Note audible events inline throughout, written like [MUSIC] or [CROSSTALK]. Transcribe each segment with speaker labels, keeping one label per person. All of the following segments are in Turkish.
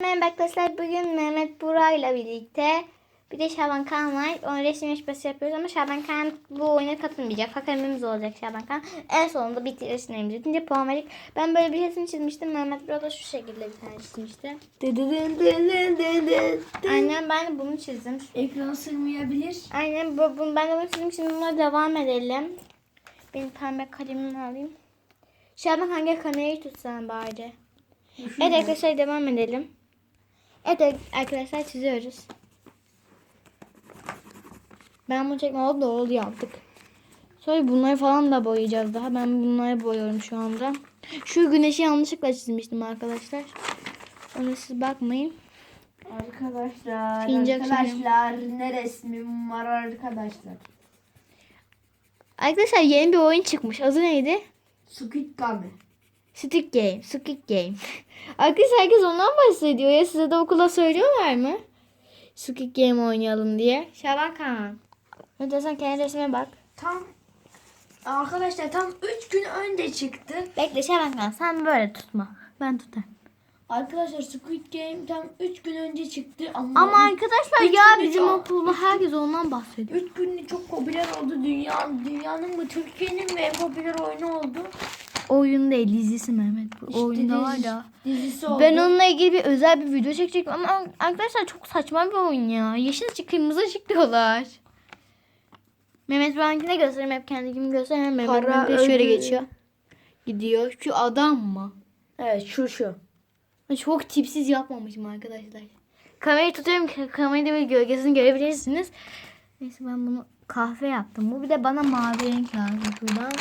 Speaker 1: Merhaba arkadaşlar bugün Mehmet Burak ile birlikte bir de Şaban. Onun resim yarışması yapıyoruz ama Şaban Kağan bu oyuna katılmayacak. Hakemimiz olacak Şaban Kağan. En sonunda bitirirsin bitince puan verecek. Ben böyle bir resim çizmiştim. Mehmet Burak da şu şekilde bir tane çizmişti. Aynen ben de bunu çizdim.
Speaker 2: Ekran sığmayabilir.
Speaker 1: Aynen bu, bu, ben de bunu çizdim. Şimdi buna devam edelim. Benim pembe kalemimi alayım. Şaban hangi kamerayı tutsan bari. Evet arkadaşlar devam edelim. Evet arkadaşlar çiziyoruz. Ben bunu çekme oldu da oldu yaptık. Sonra bunları falan da boyayacağız daha. Ben bunları boyuyorum şu anda. Şu güneşi yanlışlıkla çizmiştim arkadaşlar. Ona siz bakmayın.
Speaker 2: Arkadaşlar,
Speaker 1: Fincan
Speaker 2: arkadaşlar ne resmim var arkadaşlar.
Speaker 1: Arkadaşlar yeni bir oyun çıkmış. Adı neydi?
Speaker 2: Squid Game.
Speaker 1: Stick Game. Stick Game. [LAUGHS] Arkadaşlar herkes ondan bahsediyor ya. Size de okula söylüyorlar mı? Stick Game oynayalım diye. Şaban Kaan. Ne dersen kendi resmine bak.
Speaker 2: Tam arkadaşlar tam 3 gün önce çıktı.
Speaker 1: Bekle Şaban Kaan sen böyle tutma. Ben tutarım.
Speaker 2: Arkadaşlar Squid Game tam 3 gün önce çıktı ama,
Speaker 1: Ama arkadaşlar
Speaker 2: üç
Speaker 1: ya
Speaker 2: günü
Speaker 1: bizim okulda herkes ondan bahsediyor.
Speaker 2: 3 günde çok popüler oldu dünya dünyanın mı Türkiye'nin mi en popüler oyunu oldu.
Speaker 1: Oyun değil dizisi Mehmet. Bu
Speaker 2: İşte
Speaker 1: oyunda var ya.
Speaker 2: Dizisi oldu.
Speaker 1: Ben onunla ilgili bir özel bir video çekecektim ama arkadaşlar çok saçma bir oyun ya. Yeşil ışık kırmızı ışık diyorlar. Mehmet Burak'ınkine göstereyim hep kendimi göstereyim. Mehmet
Speaker 2: Para
Speaker 1: da şöyle geçiyor. Gidiyor. Şu adam mı?
Speaker 2: Evet şu şu.
Speaker 1: Çok tipsiz yapmamışım arkadaşlar. Kamerayı tutuyorum ki kamerayı da böyle gölgesini görebilirsiniz. Neyse ben bunu kahve yaptım. Bu bir de bana mavi renk lazım şuradan.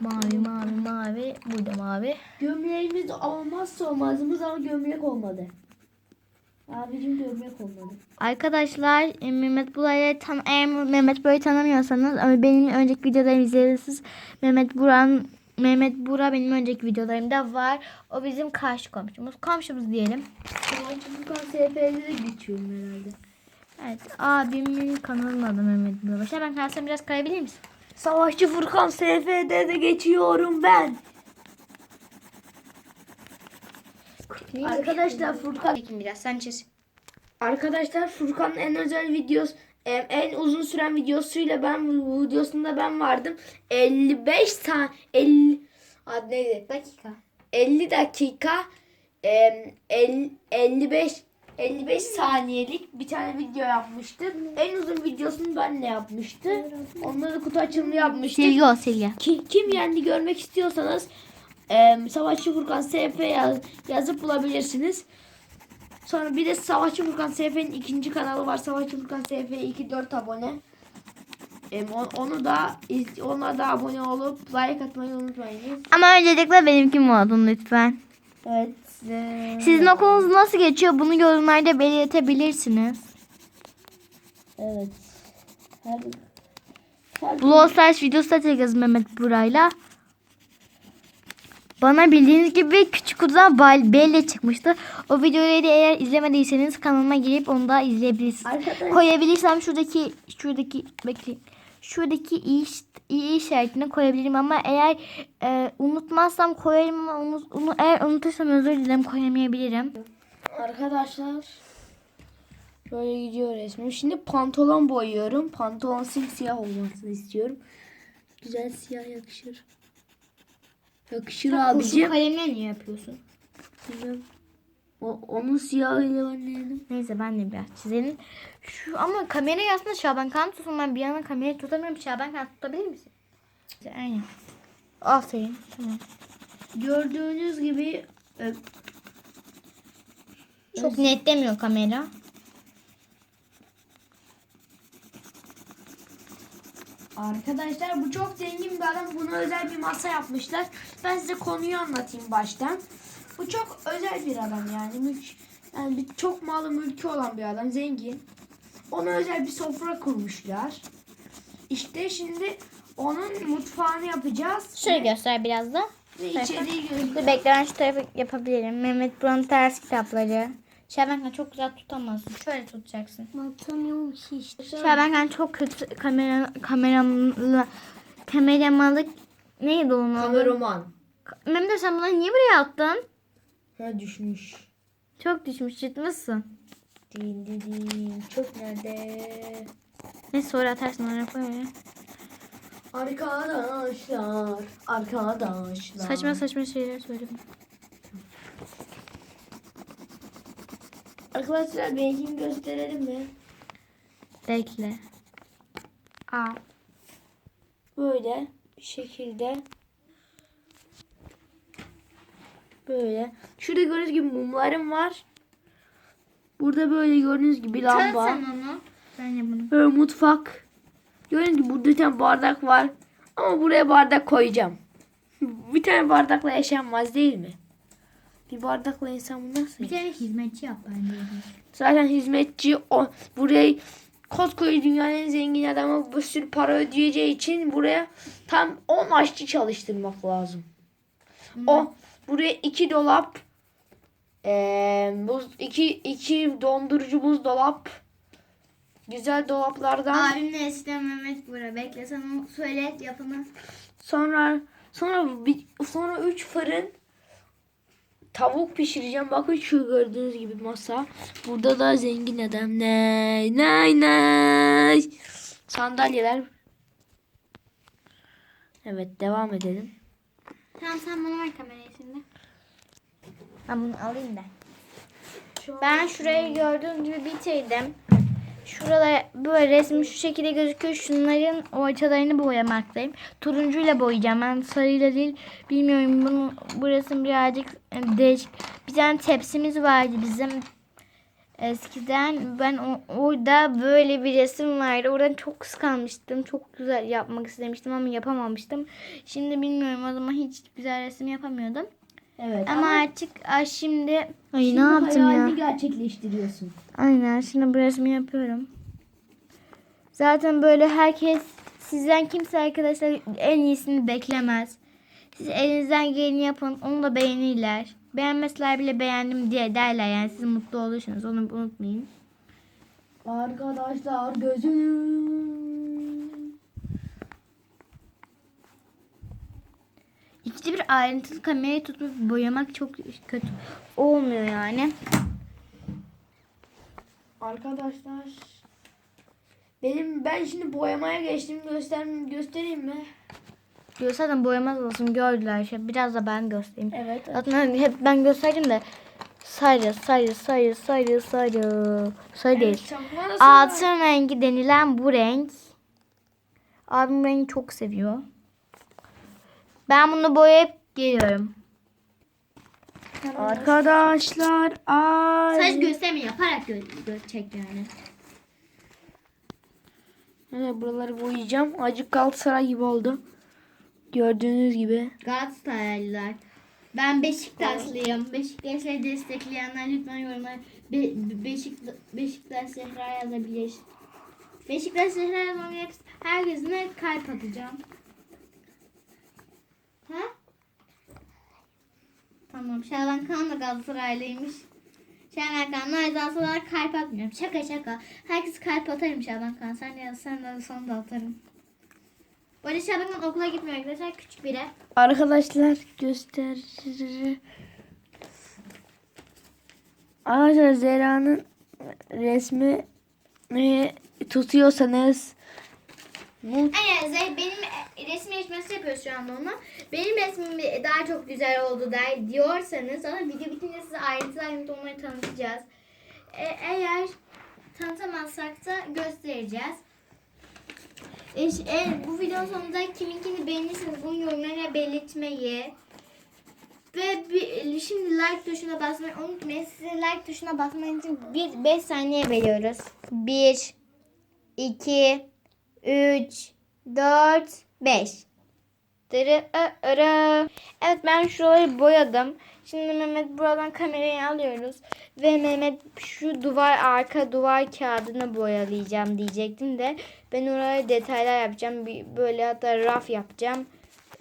Speaker 1: Mavi mavi mavi. Burada mavi.
Speaker 2: Gömleğimiz olmazsa olmazımız ama gömlek olmadı. Abicim gömlek olmadı.
Speaker 1: Arkadaşlar e, Mehmet Buray'ı tan eğer Mehmet Buray'ı tanımıyorsanız ama benim önceki videolarımı izlediyseniz Mehmet Buran Mehmet Bura benim önceki videolarımda var. O bizim karşı komşumuz. Komşumuz diyelim.
Speaker 2: Furkan SP'de de geçiyorum herhalde.
Speaker 1: Evet abimin kanalının adı Mehmet Bura. Ben karşısına biraz kayabilir misin?
Speaker 2: Savaşçı Furkan SF'de de geçiyorum ben. Arkadaşlar Furkan
Speaker 1: Çekin biraz sen çiz.
Speaker 2: Arkadaşlar Furkan'ın en özel videosu en uzun süren videosuyla ben videosunda ben vardım. 55 tane 50 adı neydi?
Speaker 1: Dakika.
Speaker 2: 50 dakika em, el- 55 55 saniyelik bir tane video yapmıştı. En uzun videosunu benle yapmıştı. Onları da kutu açılımı yapmıştık.
Speaker 1: Silgi o.
Speaker 2: Ki- kim yendi görmek istiyorsanız em, Savaşçı Furkan SP yaz- yazıp bulabilirsiniz. Sonra bir de Savaşçı Furkan SF'nin ikinci kanalı var. Savaşçı Furkan SP 2-4 abone. On- onu da ona da abone olup like atmayı unutmayınız.
Speaker 1: Ama öncelikle benimkim olsun lütfen.
Speaker 2: Evet. Eee,
Speaker 1: Sizin okulunuz nasıl geçiyor bunu yorumlarda belirtebilirsiniz.
Speaker 2: Evet. Her, her
Speaker 1: Brawl Stars videosu da çekeceğiz Mehmet Buray'la. Bana bildiğiniz gibi küçük kutudan belle çıkmıştı. O videoyu da eğer izlemediyseniz kanalıma girip onu da izleyebilirsiniz.
Speaker 2: Arkadaşlar-
Speaker 1: Koyabilirsem şuradaki şuradaki bekleyin. Şuradaki iyi, iyi işaretini koyabilirim ama eğer e, unutmazsam koyarım ama unut, unu- eğer unutursam özür dilerim koyamayabilirim.
Speaker 2: Arkadaşlar böyle gidiyor resmim. Şimdi pantolon boyuyorum. Pantolon simsiyah olmasını istiyorum. Güzel siyah yakışır. Yakışır
Speaker 1: Kurşun
Speaker 2: abicim.
Speaker 1: kalemle niye yapıyorsun?
Speaker 2: Bilmem. O, onun siyahıyla denedim.
Speaker 1: Neyse ben de biraz çizelim. Şu ama kamerayı aslında Şaban Kağan tutsun. Ben bir yandan kamerayı tutamıyorum. Şaban Kağan tutabilir misin? Aynen. Aferin. Tamam.
Speaker 2: Gördüğünüz gibi e,
Speaker 1: Çok net demiyor kamera.
Speaker 2: Arkadaşlar bu çok zengin bir adam. Buna özel bir masa yapmışlar. Ben size konuyu anlatayım baştan. Bu çok özel bir adam yani. Mülk, yani bir, çok malı mülkü olan bir adam. Zengin. Ona özel bir sofra kurmuşlar. İşte şimdi onun mutfağını yapacağız.
Speaker 1: Şöyle göster biraz da.
Speaker 2: Ve içeriği göreceğiz.
Speaker 1: bekle ben şu tarafı yapabilirim. Mehmet Buran'ın ters kitapları. Şaban Kağan çok güzel tutamazsın. Şöyle tutacaksın.
Speaker 2: Anlatamıyorum ki işte.
Speaker 1: Şaban Kağan çok kötü kamera kameramla kameramalık neydi onun?
Speaker 2: Kameraman.
Speaker 1: Mehmet sen bunları niye buraya attın?
Speaker 2: Ha düşmüş.
Speaker 1: Çok düşmüş yutmuşsun.
Speaker 2: Değil değil. Çok nerede?
Speaker 1: Ne sonra atarsın oraya koy oraya.
Speaker 2: Arkadaşlar. Arkadaşlar.
Speaker 1: Saçma saçma şeyler söyleme.
Speaker 2: Arkadaşlar benimkini gösterelim mi?
Speaker 1: Bekle. Aa.
Speaker 2: Böyle bir şekilde. Böyle. Şurada gördüğünüz gibi mumlarım var. Burada böyle gördüğünüz gibi lamba.
Speaker 1: onu. Ben yapmadım.
Speaker 2: Böyle mutfak. Gördüğünüz gibi burada bir tane bardak var. Ama buraya bardak koyacağım. Bir tane bardakla yaşanmaz değil mi? Bir bardakla insan bu nasıl?
Speaker 1: Bir tane hizmetçi yap bence.
Speaker 2: Zaten hizmetçi o burayı koskoca dünyanın en zengin adamı bir sürü para ödeyeceği için buraya tam 10 aşçı çalıştırmak lazım. O buraya iki dolap eee buz iki iki dondurucu buzdolap güzel dolaplardan
Speaker 1: Abimle eskiden Mehmet Bura. Bekle sen onu söyle yapını.
Speaker 2: sonra sonra bir, sonra üç fırın tavuk pişireceğim. Bakın şu gördüğünüz gibi masa. Burada da zengin adam. Nay nay nay. Sandalyeler. Evet devam edelim.
Speaker 1: Tamam sen bana ver kamerayı. Ben bunu alayım da. Ben şurayı gördüğün gibi bitirdim. Şurada böyle resmi şu şekilde gözüküyor. Şunların ortalarını boyamaktayım. Turuncuyla boyayacağım. Ben sarıyla değil. Bilmiyorum bunun burası birazcık e, değişik. Bir tane tepsimiz vardı bizim. Eskiden ben o, orada böyle bir resim vardı. Oradan çok kıskanmıştım. Çok güzel yapmak istemiştim ama yapamamıştım. Şimdi bilmiyorum o zaman hiç güzel resim yapamıyordum.
Speaker 2: Evet.
Speaker 1: Ama artık ay şimdi ay
Speaker 2: Şimdi
Speaker 1: ne yaptım ya?
Speaker 2: gerçekleştiriyorsun.
Speaker 1: Aynen şimdi bu resmi yapıyorum. Zaten böyle herkes sizden kimse arkadaşlar en iyisini beklemez. Siz elinizden geleni yapın onu da beğenirler. Beğenmezler bile beğendim diye derler yani siz mutlu olursunuz onu unutmayın.
Speaker 2: Arkadaşlar gözüm.
Speaker 1: İkide bir ayrıntılı kamerayı tutup boyamak çok kötü olmuyor yani.
Speaker 2: Arkadaşlar benim ben şimdi boyamaya geçtim göster göstereyim mi?
Speaker 1: Diyor zaten boyamaz olsun gördüler şey biraz da ben göstereyim.
Speaker 2: Evet.
Speaker 1: Zaten hani hep ben gösterdim de sarı sarı sarı sarı sarı sarı değil. Altın rengi denilen bu renk. Abim rengi çok seviyor. Ben bunu boyayıp geliyorum.
Speaker 2: Arkadaşlar ay.
Speaker 1: Saç gösterme yaparak gö gö- çek yani.
Speaker 2: Evet, buraları boyayacağım. Acık Galatasaray gibi oldu. Gördüğünüz gibi.
Speaker 1: Galatasaraylılar. Ben Beşiktaşlıyım. Beşiktaş'ı destekleyenler lütfen yorumlara Be Beşik Beşiktaş Zehra yazabilir. Beşiktaş Zehra gerekirse herkesine kalp atacağım. Ha? Tamam. Şaban Kağan da Galatasaraylıymış. Şaban Kağan Naizan sana kalp atmıyorum. Şaka şaka. Herkes kalp atarım Şaban Kağan. Sen de sen de sana da atarım. Bu arada Şaban Kağan okula gitmiyor arkadaşlar. Küçük biri.
Speaker 2: Arkadaşlar göster. Arkadaşlar Zehra'nın resmi tutuyorsanız mut
Speaker 1: Zey benim e, resim yarışması yapıyoruz şu anda ona. Benim resmim daha çok güzel oldu der diyorsanız ama video bitince size ayrıntılı onları tanıtacağız. E, eğer tanıtamazsak da göstereceğiz. E, e, bu videonun sonunda kiminkini beğenirseniz bunu yorumlara belirtmeyi ve bir, şimdi like tuşuna basmayı unutmayın. Size like tuşuna basmanız için 5 saniye veriyoruz. 1 2 3 4 5 Dırı ı ırı. Evet ben şuraları boyadım. Şimdi Mehmet buradan kamerayı alıyoruz. Ve Mehmet şu duvar arka duvar kağıdını boyalayacağım diyecektim de. Ben oraya detaylar yapacağım. Bir, böyle hatta raf yapacağım.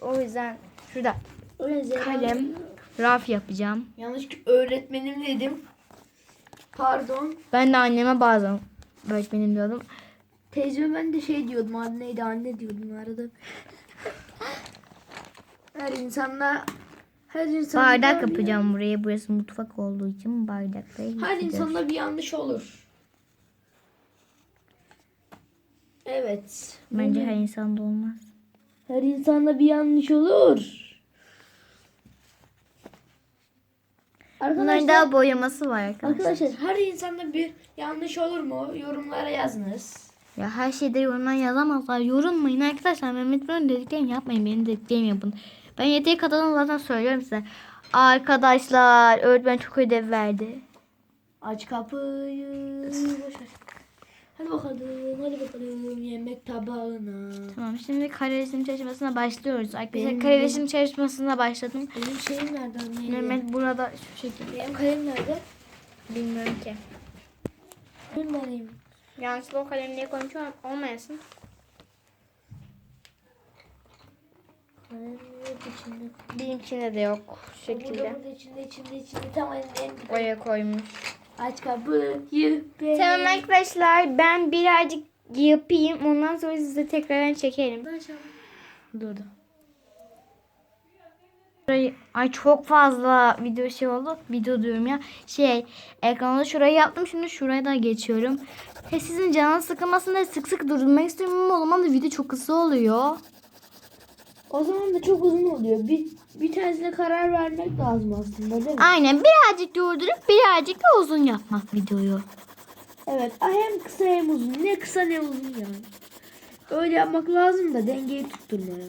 Speaker 1: O yüzden şurada kalem raf yapacağım.
Speaker 2: Yanlışlıkla öğretmenim dedim. Pardon.
Speaker 1: Ben de anneme bazen öğretmenim diyordum.
Speaker 2: Teyzeme ben de şey diyordum. Adı neydi? Anne diyordum arada. Her insanda Her insanda
Speaker 1: Bardak yapacağım buraya. Burası mutfak olduğu için bardakla
Speaker 2: Her insanda bir yanlış olur. Evet.
Speaker 1: Bence her insanda olmaz.
Speaker 2: Her insanda bir yanlış olur.
Speaker 1: Bunların
Speaker 2: Arkadaşlar,
Speaker 1: daha boyaması var arkadaşlar.
Speaker 2: arkadaşlar her insanda bir yanlış olur mu? Yorumlara yazınız.
Speaker 1: Ya her şeyde yorumlar yazamazlar. Yorulmayın arkadaşlar. Mehmet Bey'in dediklerini yapmayın. Benim dediklerimi yapın. Ben yeteri kadarını zaten söylüyorum size. Arkadaşlar öğretmen çok ödev verdi.
Speaker 2: Aç kapıyı. Boş ver. Hadi bakalım, hadi bakalım yemek tabağına.
Speaker 1: Tamam şimdi kare resim çalışmasına başlıyoruz. Arkadaşlar
Speaker 2: Benim-
Speaker 1: kare resim çalışmasına başladım.
Speaker 2: Benim şeyim nerede anne?
Speaker 1: Mehmet burada şu şekilde.
Speaker 2: Benim kalem nerede?
Speaker 1: Bilmiyorum ki.
Speaker 2: Benim alayım.
Speaker 1: Yanlışlıkla o kalemliğe koymuş ol- olmayasın.
Speaker 2: Kalem yok içinde.
Speaker 1: De yok. Şu şekilde.
Speaker 2: burada içinde içinde içinde tam elimde.
Speaker 1: Oraya koymuş.
Speaker 2: Aç kapıyı. be.
Speaker 1: Tamam arkadaşlar ben birazcık yapayım. Ondan sonra size tekrardan çekerim. Durdu. Şurayı, ay çok fazla video şey oldu. Video diyorum ya. Şey ekranda şurayı yaptım. Şimdi şuraya da geçiyorum. He, sizin canınız sıkılmasın diye sık sık durdurmak istiyorum ama o zaman da video çok kısa oluyor.
Speaker 2: O zaman da çok uzun oluyor. Bir, bir tanesine karar vermek lazım aslında değil mi?
Speaker 1: Aynen birazcık durdurup birazcık da uzun yapmak videoyu.
Speaker 2: Evet. Hem kısa hem uzun. Ne kısa ne uzun yani. Öyle yapmak lazım da dengeyi tutturmaya.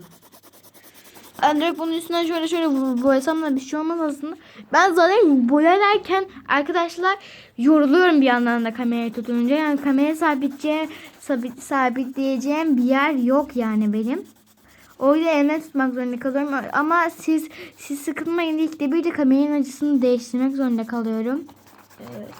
Speaker 1: Ben direkt bunun üstünden şöyle şöyle boyasam da bir şey olmaz aslında. Ben zaten boyarken arkadaşlar yoruluyorum bir yandan da kamerayı tutunca. Yani kamerayı sabitleyeceğim, sabit, sabitleyeceğim bir yer yok yani benim. O yüzden elimden tutmak zorunda kalıyorum. Ama siz siz sıkılmayın ilk de bir de kameranın açısını değiştirmek zorunda kalıyorum.
Speaker 2: Evet.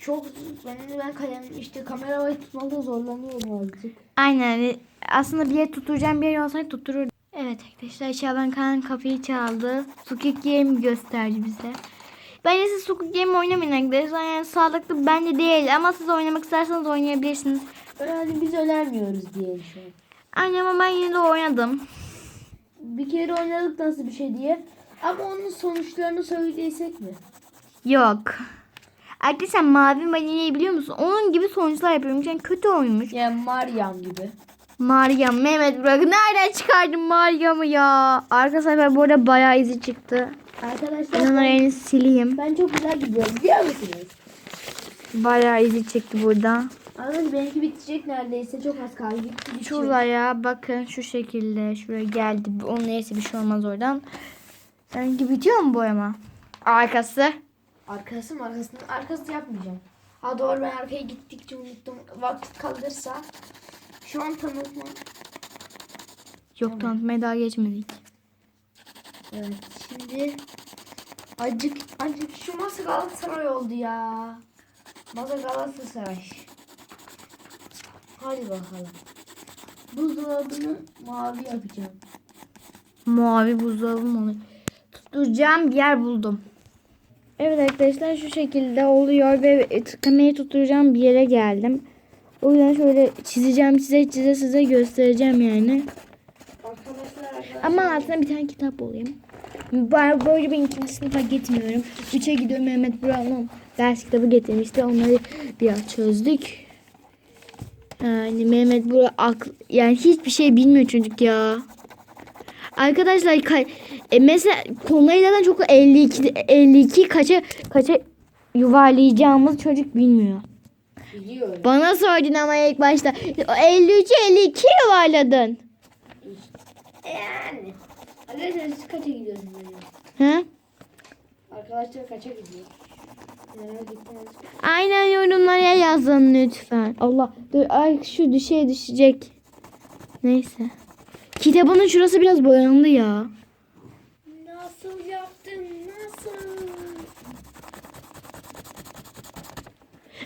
Speaker 2: Çok ben ben kalem işte kamerayı tutmakta zorlanıyorum azıcık.
Speaker 1: Aynen. Aslında bir yer tutturacağım bir yer olsaydı tutturur. Evet arkadaşlar Şaban Kağan kapıyı çaldı. Squid Game gösterdi bize. Bence siz Squid Game oynamayın arkadaşlar. Yani sağlıklı bence değil ama siz oynamak isterseniz oynayabilirsiniz.
Speaker 2: Yani biz önermiyoruz diye şu an.
Speaker 1: Aynen ama ben yine de oynadım.
Speaker 2: Bir kere oynadık nasıl bir şey diye. Ama onun sonuçlarını söylesek mi?
Speaker 1: Yok. Arkadaşlar Mavi Maline'yi biliyor musun? Onun gibi sonuçlar yapıyorum. Yani kötü oymuş.
Speaker 2: Yani Mariam gibi.
Speaker 1: Meryem, Mehmet Burak. Nereden çıkardın Meryem'i ya? Arka sefer bu arada bayağı izi çıktı.
Speaker 2: Arkadaşlar
Speaker 1: Ben onları
Speaker 2: ben,
Speaker 1: en sileyim.
Speaker 2: ben çok güzel gidiyorum biliyor musunuz?
Speaker 1: Bayağı izi çıktı burada.
Speaker 2: Arkadaşlar benimki bitecek neredeyse çok az kaldı. Bitiyor.
Speaker 1: Şuraya bakın şu şekilde şuraya geldi. Onun neyse bir şey olmaz oradan. Seninki bitiyor mu boyama? Arkası.
Speaker 2: Arkası mı arkasını? Arkası yapmayacağım. Ha doğru ben arkaya gittikçe unuttum. Vakit kalırsa. Şu an tanıtma.
Speaker 1: Yok tanıtmaya daha geçmedik.
Speaker 2: Evet şimdi acık acık şu masa Galatasaray oldu ya. Masa Galatasaray. Hadi bakalım. Buzdolabını mavi yapacağım.
Speaker 1: Mavi buzdolabı mı oluyor? Tutturacağım bir yer buldum. Evet arkadaşlar şu şekilde oluyor ve kamerayı tutturacağım bir yere geldim. O yüzden şöyle çizeceğim çize çize size göstereceğim yani. Ama altına bir tane kitap olayım. Böyle ben ikinci sınıfa gitmiyorum. Üçe gidiyorum Mehmet Burak'ın ders kitabı getirmişti. Onları biraz çözdük. Yani Mehmet Burak akl- yani hiçbir şey bilmiyor çocuk ya. Arkadaşlar ka- e, mesela konuyu zaten çok 52 52 kaça kaça yuvarlayacağımız çocuk bilmiyor.
Speaker 2: Biliyorum.
Speaker 1: Bana sordun ama ilk başta 53'ü 52 yuvarladın.
Speaker 2: Yani. Arkadaşlar siz kaça gidiyorsunuz?
Speaker 1: He?
Speaker 2: Arkadaşlar kaça gidiyor?
Speaker 1: Aynen yorumlara yazın lütfen. Allah dur ay şu düşe düşecek. Neyse. Kitabının şurası biraz boyandı ya.
Speaker 2: Nasıl yaptın? Nasıl?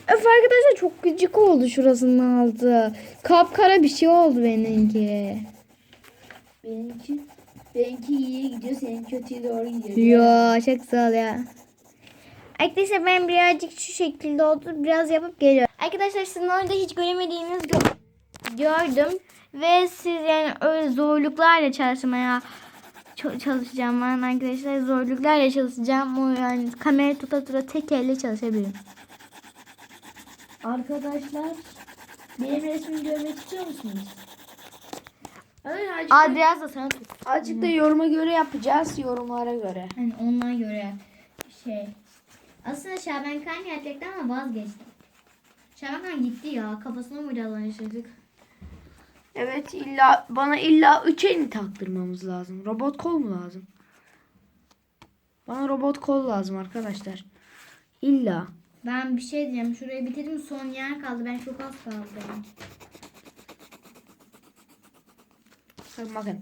Speaker 1: Öf arkadaşlar çok gıcık oldu şurasının altı. Kapkara bir şey oldu benimki.
Speaker 2: Benimki benimki iyiye gidiyor, senin kötüye doğru gidiyor.
Speaker 1: Yo çok sağ ol ya. Arkadaşlar ben birazcık şu şekilde oldu. Biraz yapıp geliyorum. Arkadaşlar sizin orada hiç göremediğiniz gö- gördüm. Ve siz yani öyle zorluklarla çalışmaya çalışacağım ben arkadaşlar. Zorluklarla çalışacağım. O yani kamera tuta tuta tek elle çalışabilirim.
Speaker 2: Arkadaşlar benim resmimi görmek istiyor musunuz? Evet, azıcık,
Speaker 1: Aa biraz da sana tut.
Speaker 2: azıcık da yoruma göre yapacağız. Yorumlara göre.
Speaker 1: Hani onlara göre şey. Aslında Şaban Khan gelecekti ama vazgeçti. Şaban Khan gitti ya. Kafasına mı alıştırdık?
Speaker 2: Evet illa bana illa üç elini taktırmamız lazım. Robot kol mu lazım? Bana robot kol lazım arkadaşlar. İlla.
Speaker 1: Ben bir şey diyeceğim. Şurayı bitirdim. Son yer kaldı. Ben çok az kaldı.
Speaker 2: Bakın bakın.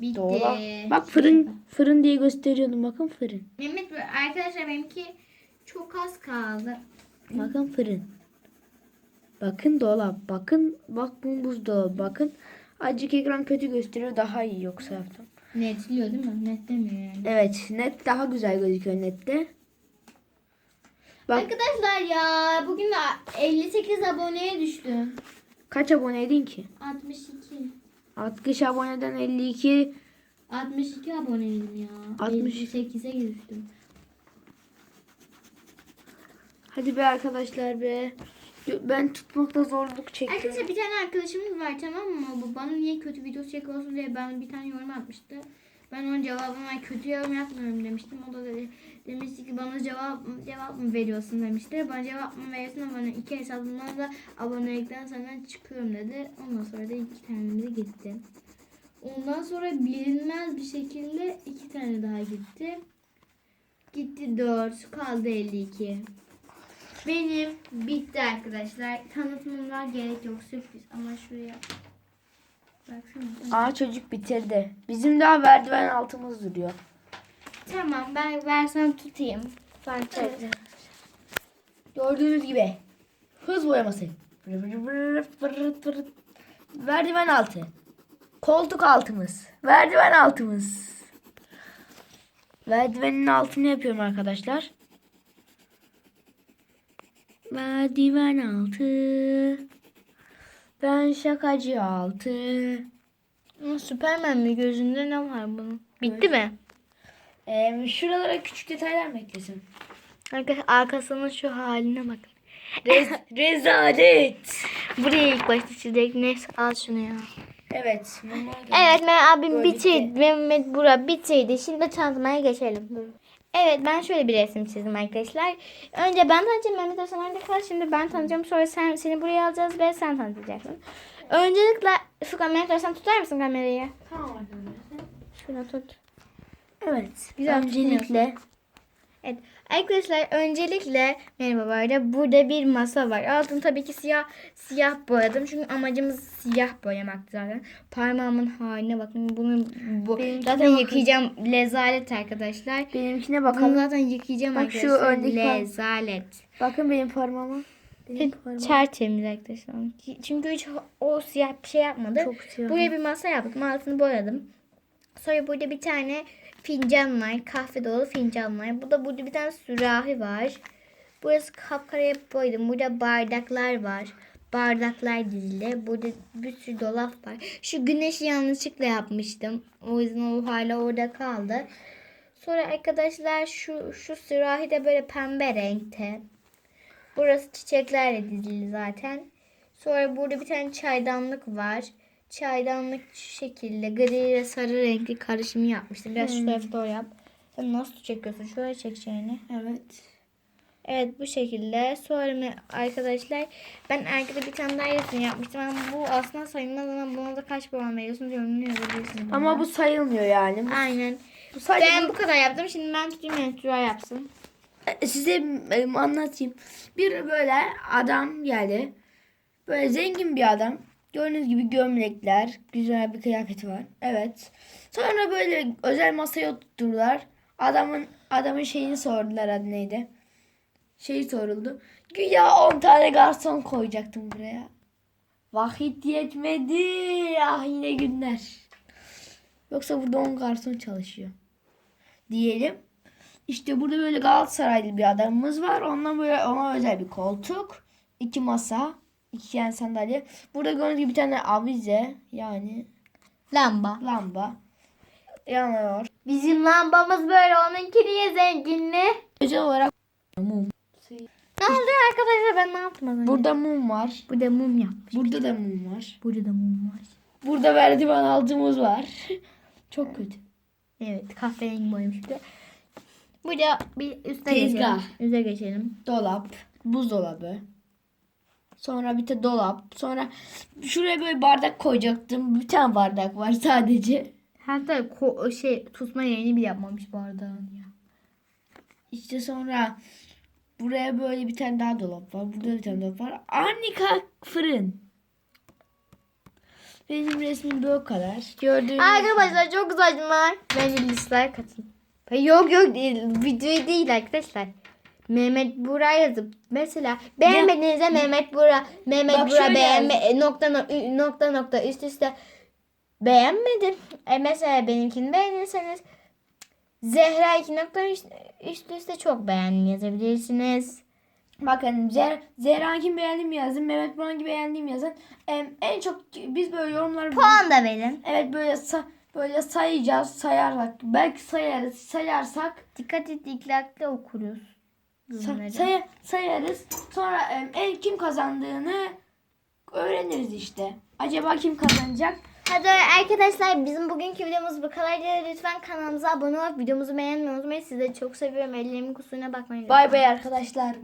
Speaker 1: Bitti.
Speaker 2: Doğru. Bak fırın fırın diye gösteriyordum. Bakın fırın.
Speaker 1: Mehmet arkadaşlar benimki çok az kaldı.
Speaker 2: Bakın fırın. Bakın dolap. Bakın bak bu buzdolabı. Bakın azıcık ekran kötü gösteriyor. Daha iyi yoksa yaptım.
Speaker 1: Netliyor değil mi? Netlemiyor yani.
Speaker 2: Evet net daha güzel gözüküyor nette. Bak
Speaker 1: Arkadaşlar ya bugün de 58 aboneye düştüm.
Speaker 2: kaç aboneydin ki?
Speaker 1: 62.
Speaker 2: 60 aboneden 52
Speaker 1: 62 aboneydim ya.
Speaker 2: 60.
Speaker 1: 58'e düştüm.
Speaker 2: Hadi be arkadaşlar be. Ben tutmakta zorluk çekiyorum.
Speaker 1: Arkadaşlar bir tane arkadaşımız var tamam mı? Bu bana niye kötü video çekiyorsun diye ben bir tane yorum atmıştı. Ben onun cevabına "Ben kötü yorum yapmıyorum demiştim. O da dedi, demişti ki bana cevap cevap mı veriyorsun demişti. Bana cevap mı veriyorsun ama iki hesabımdan da abonelikten senden çıkıyorum dedi. Ondan sonra da iki tane de gitti. Ondan sonra bilinmez bir şekilde iki tane daha gitti. Gitti 4 kaldı 52. Benim bitti arkadaşlar. Tanıtımına gerek yok sürpriz ama şuraya.
Speaker 2: Aa çocuk bitirdi. Bizim daha merdiven altımız duruyor.
Speaker 1: Tamam ben versem tutayım. Sen çek.
Speaker 2: Gördüğünüz gibi hız boyaması. Merdiven altı. Koltuk altımız. Merdiven altımız. Merdivenin altını yapıyorum arkadaşlar. Merdiven altı. Ben şakacı altı.
Speaker 1: Ama Süpermen mi gözünde ne var bunun? Bitti mi?
Speaker 2: Ee, şuralara küçük detaylar mı eklesin?
Speaker 1: Arkadaşlar arkasının şu haline bakın.
Speaker 2: Rez [LAUGHS] rezalet.
Speaker 1: Buraya ilk başta çizdik. Neyse al şunu ya.
Speaker 2: Evet. bunlar da-
Speaker 1: Evet ben abim
Speaker 2: Böyle
Speaker 1: bitirdi. Mehmet Bura bitirdi. Şimdi tanıtmaya geçelim. Evet ben şöyle bir resim çizdim arkadaşlar. Önce ben tanıtacağım Mehmet Hasan orada kal. Şimdi ben tanıtacağım. Sonra sen seni buraya alacağız ve sen tanıtacaksın. Öncelikle Furkan Mehmet Hasan tutar mısın kamerayı?
Speaker 2: Tamam arkadaşlar.
Speaker 1: Şuna tut.
Speaker 2: Evet.
Speaker 1: Güzel
Speaker 2: Öncelikle
Speaker 1: Evet arkadaşlar öncelikle merhaba bu arada burada bir masa var. Altını tabii ki siyah siyah boyadım. Çünkü amacımız siyah boyamaktı zaten. Parmağımın haline bakın. Bunu bu
Speaker 2: Benimkine
Speaker 1: zaten
Speaker 2: bakın.
Speaker 1: yıkayacağım. Lezalet arkadaşlar.
Speaker 2: benimkine
Speaker 1: Bunu
Speaker 2: bakalım.
Speaker 1: zaten yıkayacağım
Speaker 2: Bak şu
Speaker 1: arkadaşlar.
Speaker 2: öndeki parmak.
Speaker 1: Lezalet.
Speaker 2: Bakın benim parmağıma. Benim parmağım.
Speaker 1: Tertemiz arkadaşlar. Çünkü hiç o siyah bir şey yapmadı.
Speaker 2: Çok siyah.
Speaker 1: Buraya bir masa yaptım. Altını boyadım. Sonra burada bir tane fincan var. Kahve dolu fincan var. Bu da burada bir tane sürahi var. Burası kapkaraya boyadım. Burada bardaklar var. Bardaklar dizili. Burada bir sürü dolap var. Şu güneşi yanlışlıkla yapmıştım. O yüzden o hala orada kaldı. Sonra arkadaşlar şu şu sürahi de böyle pembe renkte. Burası çiçeklerle dizili zaten. Sonra burada bir tane çaydanlık var. Çaydanlık şu şekilde gri ile sarı renkli karışımı yapmıştım. Biraz şu tarafa doğru yap. Sen nasıl çekiyorsun? Şöyle çekeceğini.
Speaker 2: Evet.
Speaker 1: Evet bu şekilde. Sonra arkadaşlar ben arkada bir tane daha resim yapmıştım. Ama bu aslında sayılmaz ama buna da kaç puan veriyorsunuz yorumunu yazabilirsiniz. bana.
Speaker 2: Ama bu sayılmıyor yani. Bu,
Speaker 1: Aynen.
Speaker 2: bu sadece
Speaker 1: Ben
Speaker 2: bu-
Speaker 1: bu kadar yaptım. Şimdi ben tutayım Mentura yapsın.
Speaker 2: size e, anlatayım. Bir böyle adam geldi. Böyle zengin bir adam. Gördüğünüz gibi gömlekler, güzel bir kıyafeti var. Evet. Sonra böyle özel masaya oturttular. Adamın adamın şeyini sordular adı neydi? Şeyi soruldu. Güya 10 tane garson koyacaktım buraya. Vakit yetmedi. Ah yine günler. Yoksa burada 10 garson çalışıyor. Diyelim. İşte burada böyle Galatasaraylı bir adamımız var. Ondan böyle ona özel bir koltuk, iki masa, iki tane sandalye. Burada gördüğünüz gibi bir tane avize yani
Speaker 1: Lamba.
Speaker 2: lamba. yanıyor.
Speaker 1: Bizim lambamız böyle onunki niye zenginli?
Speaker 2: Özel olarak mum.
Speaker 1: Ne oldu arkadaşlar ben ne yaptım az önce?
Speaker 2: Burada mum var.
Speaker 1: Burada mum yapmış.
Speaker 2: Burada da mum var.
Speaker 1: Burada da mum var.
Speaker 2: Burada merdiven altımız var. Çok kötü.
Speaker 1: Evet kahverengi boyamış bir de. Burada bir üstüne
Speaker 2: Tezgah.
Speaker 1: geçelim. Üste geçelim.
Speaker 2: Dolap, buzdolabı. Sonra bir de dolap. Sonra şuraya böyle bardak koyacaktım. Bir tane bardak var [LAUGHS] sadece.
Speaker 1: Hatta ko- şey tutma yerini bile yapmamış bardağın ya.
Speaker 2: İşte sonra buraya böyle bir tane daha dolap var. Burada bir tane dolap var. Annika fırın. Benim resmim böyle kadar. Gördüğünüz
Speaker 1: Arkadaşlar çok saçma. Bence dislike atın. Yok yok değil. Videoyu değil arkadaşlar. Mehmet Buğra yazıp mesela beğenmediğinizde Mehmet Buğra Mehmet
Speaker 2: Bak
Speaker 1: Buğra
Speaker 2: şöyle
Speaker 1: beğenme nokta no- nokta nokta üst üste beğenmedim. E mesela benimkini beğenirseniz Zehra iki nokta üst, üst üste çok beğendim yazabilirsiniz.
Speaker 2: Bakın Zer Zehra kim beğendim yazın. Mehmet Buran gibi beğendiğim yazın. Em, en çok biz böyle yorumlar
Speaker 1: Puan da verin.
Speaker 2: Evet böyle sa- böyle sayacağız. Sayarsak belki sayarız. Sayarsak
Speaker 1: Dikkat et dikkatli okuruz.
Speaker 2: Sa- say- sayarız. Sonra en kim kazandığını öğreniriz işte. Acaba kim kazanacak?
Speaker 1: Hadi arkadaşlar bizim bugünkü videomuz bu kadardı. Lütfen kanalımıza abone olup videomuzu beğenmeyi unutmayın. Sizleri çok seviyorum. Ellerimin kusuruna bakmayın.
Speaker 2: Bay bay arkadaşlar.